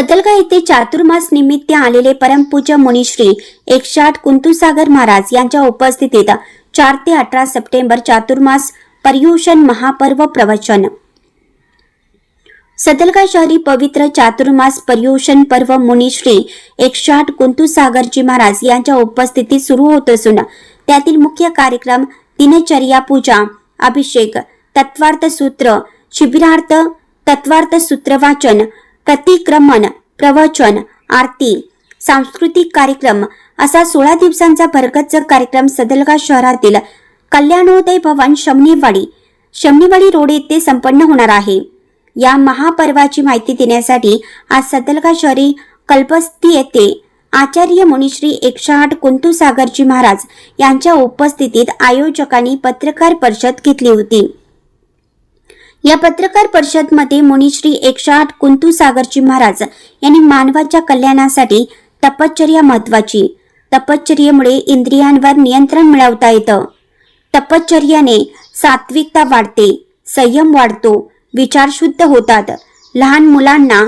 सतलगा येथे चातुर्मास निमित्त आलेले परमपूज्य मुनिश्री एकशे कुंतुसागर महाराज यांच्या उपस्थितीत चार ते अठरा सप्टेंबर चातुर्मास पर्युषण महापर्व प्रवचन. सतलगा शहरी पवित्र चातुर्मास पर्युषण पर्व मुनिश्री एकशे कुंतुसागरजी महाराज यांच्या उपस्थितीत सुरू होत असून त्यातील मुख्य कार्यक्रम दिनचर्या पूजा अभिषेक तत्वार्थ सूत्र शिबिरार्थ तत्वार्थ सूत्र वाचन प्रतिक्रमण प्रवचन आरती सांस्कृतिक कार्यक्रम असा सोळा दिवसांचा भरगच्च कार्यक्रम सदलगा शहरातील कल्याणोदय भवन शमनीवाडी शमनीवाडी रोड येथे संपन्न होणार आहे. या महापर्वाची माहिती देण्यासाठी आज सदलगा शहरी कल्पस्ती येथे आचार्य मुनिश्री एकशे आठ कुंतुसागरजी महाराज यांच्या उपस्थितीत आयोजकांनी पत्रकार परिषद घेतली होती. या पत्रकार परिषदमध्ये मुनिश्री एकशे आठ कुंतुसागरजी महाराज यांनी मानवाच्या कल्याणासाठी तपश्चर्या महत्वाची तपश्चर्येमुळे इंद्रियांवर नियंत्रण मिळवता येतं. तपश्चर्याने सात्विकता वाढते संयम वाढतो विचार शुद्ध होतात. लहान मुलांना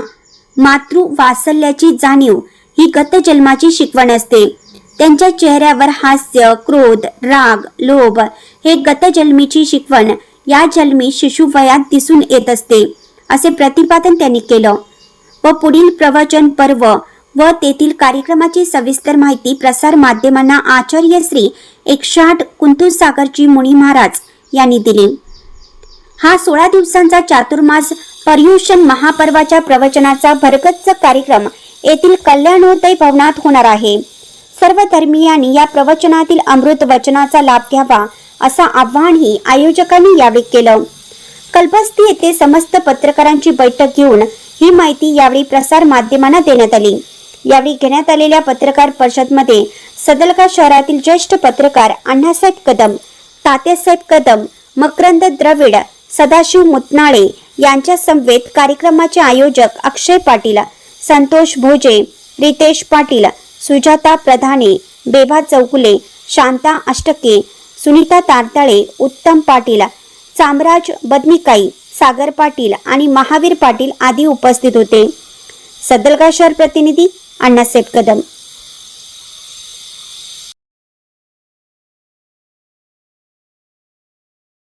मातृ वात्सल्याची जाणीव ही गतजन्माची शिकवण असते. त्यांच्या चेहऱ्यावर हास्य क्रोध राग लोभ हे गतजन्मीची शिकवण या जन्मी शिशुवयात दिसून येत असते असे प्रतिपादन त्यांनी केलं. व पुढील प्रवचन पर्व व तेथील कार्यक्रमाची सविस्तर माहिती प्रसार माध्यमांना आचार्य श्री एकशे आठ मुनी महाराज यांनी दिली. हा सोळा दिवसांचा चातुर्मास पर्युषण महापर्वाच्या प्रवचनाचा भरगच्च कार्यक्रम येथील कल्याणोदय भवनात होणार आहे. सर्व धर्मीयांनी या प्रवचनातील अमृत वचनाचा लाभ घ्यावा असं आव्हानही आयोजकांनी यावेळी केलं. कल्पस्ती येथे समस्त पत्रकारांची बैठक घेऊन ही माहिती यावेळी प्रसार माध्यमांना देण्यात आली. यावेळी घेण्यात आलेल्या पत्रकार परिषदमध्ये सदलका शहरातील ज्येष्ठ पत्रकार अण्णासाहेब कदम तात्यासाहेब कदम मकरंद द्रविड सदाशिव मुतनाळे यांच्या समवेत कार्यक्रमाचे आयोजक अक्षय पाटील संतोष भोजे रितेश पाटील सुजाता प्रधाने बेभा चौकुले शांता अष्टके सुनीता तारताळे उत्तम पाटील चामराज बदनिकाई सागर पाटील आणि महावीर पाटील आदी उपस्थित होते. सदलगा शहर प्रतिनिधी अण्णासाहेब कदम.